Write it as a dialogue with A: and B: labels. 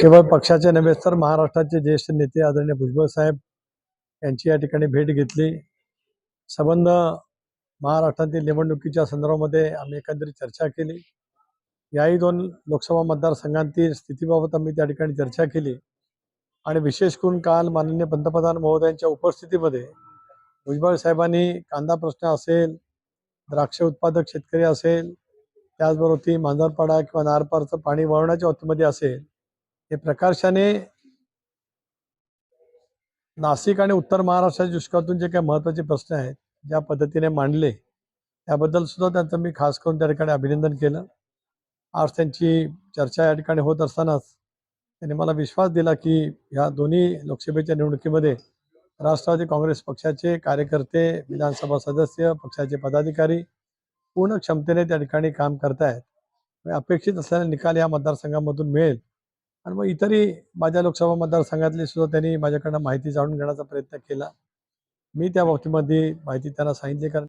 A: केवळ पक्षाचे नव्हे तर महाराष्ट्राचे ज्येष्ठ नेते आदरणीय भुजबळ साहेब यांची या ठिकाणी भेट घेतली. संबंध महाराष्ट्रातील निवडणुकीच्या संदर्भामध्ये आम्ही एकंदरीत चर्चा केली. याही दोन लोकसभा मतदारसंघांतील स्थितीबाबत आम्ही त्या ठिकाणी चर्चा केली. आणि विशेष करून काल माननीय पंतप्रधान महोदयांच्या उपस्थितीमध्ये भुजबळ साहेबांनी कांदा प्रश्न असेल द्राक्ष उत्पादक शेतकरी असेल त्याचबरोबर ती मांजरपाडा किंवा नारपारचं पाणी वळवण्याच्या वतीमध्ये असेल हे प्रकाशाने नाशिक आणि उत्तर महाराष्ट्राच्या दुष्काळातून जे काही महत्त्वाचे प्रश्न आहेत ज्या पद्धतीने मांडले त्याबद्दल सुद्धा त्यांचं मी खास करून त्या ठिकाणी अभिनंदन केलं. आज त्यांची चर्चा या ठिकाणी होत असतानाच त्यांनी मला विश्वास दिला की ह्या दोन्ही लोकसभेच्या निवडणुकीमध्ये राष्ट्रवादी काँग्रेस पक्षाचे कार्यकर्ते विधानसभा सदस्य पक्षाचे पदाधिकारी पूर्ण क्षमतेने त्या ठिकाणी काम करतायत. म्हणजे अपेक्षित असलेला निकाल या मतदारसंघामधून मिळेल. आणि मग इतरही माझ्या लोकसभा मतदारसंघातली सुद्धा त्यांनी माझ्याकडनं माहिती जाणून घेण्याचा प्रयत्न केला. मी त्या बाबतीमध्ये माहिती त्यांना सांगितली कारण